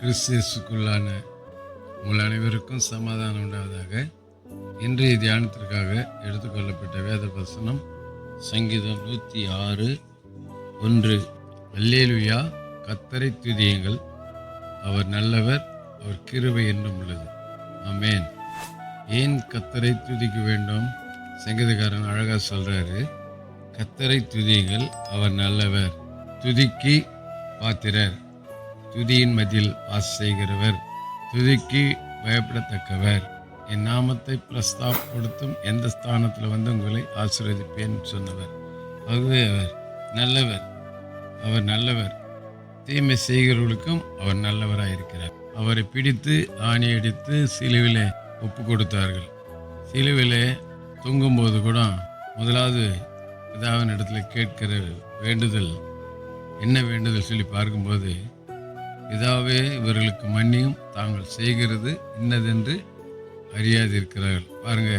கிறிஸ்தியஸுக்குள்ளான உங்கள் அனைவருக்கும் சமாதானம் உண்டாவதாக. இன்றைய தியானத்திற்காக எடுத்துக்கொள்ளப்பட்ட வேத வசனம் சங்கீதம் நூற்றி ஆறு ஒன்று. அல்லேலுயா கத்தரை துதியுங்கள். அவர் நல்லவர் அவர் கிருவை என்றும் உள்ளது. ஆமென். ஏன் கத்தரை துதிக்க வேண்டும்? சங்கீதக்காரன் அழகாக சொல்கிறாரு கத்தரை துதியுங்கள் அவர் நல்லவர். துதிக்கு பாத்திரர். துதியின் மதில் வாச செய்கிறவர் துதிக்கு பயப்படத்தக்கவர். என் நாமத்தை பிரஸ்தாப்படுத்தும் எந்த ஸ்தானத்தில் வந்து உங்களை ஆசீர்வதிப்பேன் சொன்னவர். ஆகவே அவர் நல்லவர். அவர் நல்லவர். தீமை செய்கிறவர்களுக்கும் அவர் நல்லவராக இருக்கிறார் அவரை பிடித்து ஆணியடித்து சிலுவிலே ஒப்பு கொடுத்தார்கள். சிலுவிலே தூங்கும்போது கூட முதலாவது பிதாவின் இடத்துல கேட்கிற வேண்டுதல் என்ன வேண்டுதல் சொல்லி பார்க்கும்போது பிதாவே இவர்களுக்கு மன்னியும் தாங்கள் செய்கிறது இன்னதென்று அறியாதிருக்கிறார்கள். பாருங்க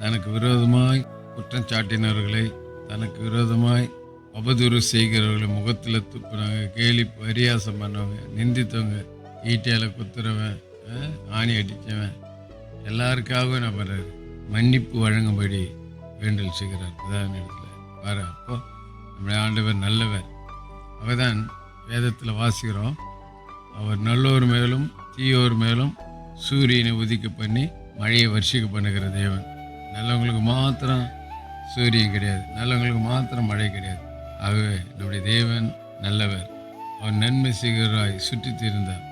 தனக்கு விரோதமாய் குற்றம் சாட்டினவர்களை தனக்கு விரோதமாய் அவதூறு செய்கிறவர்களை முகத்தில் துப்புனவங்க கேலி பரியாசம் பண்ணவங்க நிந்தித்தவங்க ஈட்டியால் குத்துறவன் ஆணி அடித்தவன் எல்லாருக்காகவும் என்ன பண்ணுறாரு மன்னிப்பு வழங்கும்படி வேண்டல் செய்கிறார் அதான் இடத்துல. பாரு அப்போ நம்முடைய ஆண்டவர் நல்லவர். அவதான் வேதத்தில் வாசிக்கிறோம். அவர் நல்லோர் மேலும் தீயோர் மேலும் சூரியனை உதிக்க பண்ணி மழையை வர்ஷிக்க பண்ணுகிற தேவன். நல்லவங்களுக்கு மாத்திரம் சூரியன் கிடையாது. நல்லவங்களுக்கு மாத்திரம் மழை கிடையாது. ஆகவே நம்முடைய தேவன் நல்லவர். அவர் நன்மை செய்கிறாய் சுற்றி தீர்ந்தார்.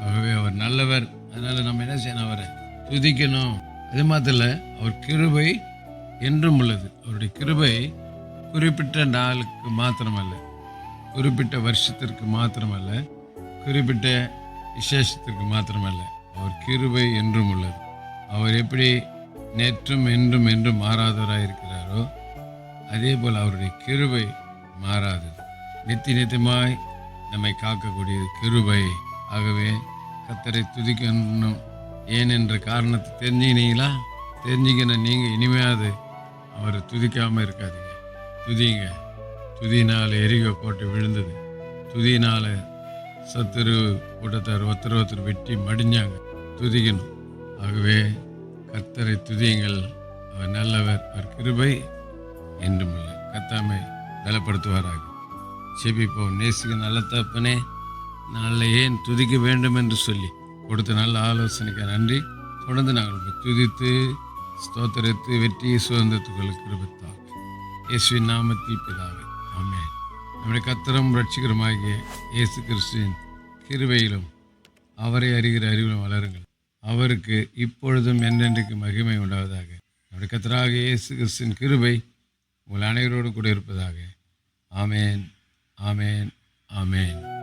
ஆகவே அவர் நல்லவர். அதனால் நம்ம என்ன செய்யணும் அவரை? துதிக்கணும். அது மாத்திர அவர் கிருபை என்றும் உள்ளது. அவருடைய கிருபை குறிப்பிட்ட நாளுக்கு மாத்திரமல்ல. குறிப்பிட்ட வருஷத்திற்கு மாத்திரமல்ல. குறிப்பிட்ட விசேஷத்திற்கு மாத்திரமல்ல அவர் கிருபை என்றும் உள்ளது. அவர் எப்படி நேற்றும் என்றும் என்றும் மாறாதவராக இருக்கிறாரோ அதே போல் அவருடைய கிருபை மாறாதது. நித்திய நித்தியமாய் நம்மை காக்கக்கூடியது கிருபை. ஆகவே கத்தரை துதிக்கணும். ஏன் என்ற காரணத்தை தெரிஞ்சுக்கினீங்களா? தெரிஞ்சுக்கணும் நீங்கள் இனிமையாவது அவரை துதிக்காமல் இருக்காதீங்க. துதிங்க. துதினால் எரிக கோட்டை விழுந்தது. துதினால் சத்துரு கூட்டத்தார் ஒருத்தர் ஒருத்தர் வெட்டி மடிஞ்சாங்க. துதிக்கணும். ஆகவே கத்தரை துதியுங்கள். அவர் நல்லவர். அவர் கிருபை என்றும் இல்லை கத்தாமை பலப்படுத்துவாராக. செபிப்போம் நேசுக்கு நல்ல தப்பனே நாளில் ஏன் துதிக்க வேண்டும் என்று சொல்லி கொடுத்த நல்ல ஆலோசனைக்கு நன்றி. தொடர்ந்து நாங்கள் துதித்து ஸ்தோத்திரத்து வெற்றியை சுதந்திரத்துக்களுக்கு கிருபத்தார் இயேசுவின் நாமத்தில் பிதாவே. ஆமென். நம்முடைய கத்தரும் ரட்சிகரமாகிய இயேசு கிறிஸ்துவின் கிருவையிலும் அவரை அறிகிற அறிவிலும் வளருங்கள். அவருக்கு இப்பொழுதும் என்றென்றைக்கு மகிமை உண்டாவதாக. நம்முடைய கத்தராக இயேசு கிறிஸ்துவின் கிருபை உங்கள் அனைவரோடு கூட இருப்பதாக. ஆமேன் ஆமேன் ஆமேன்.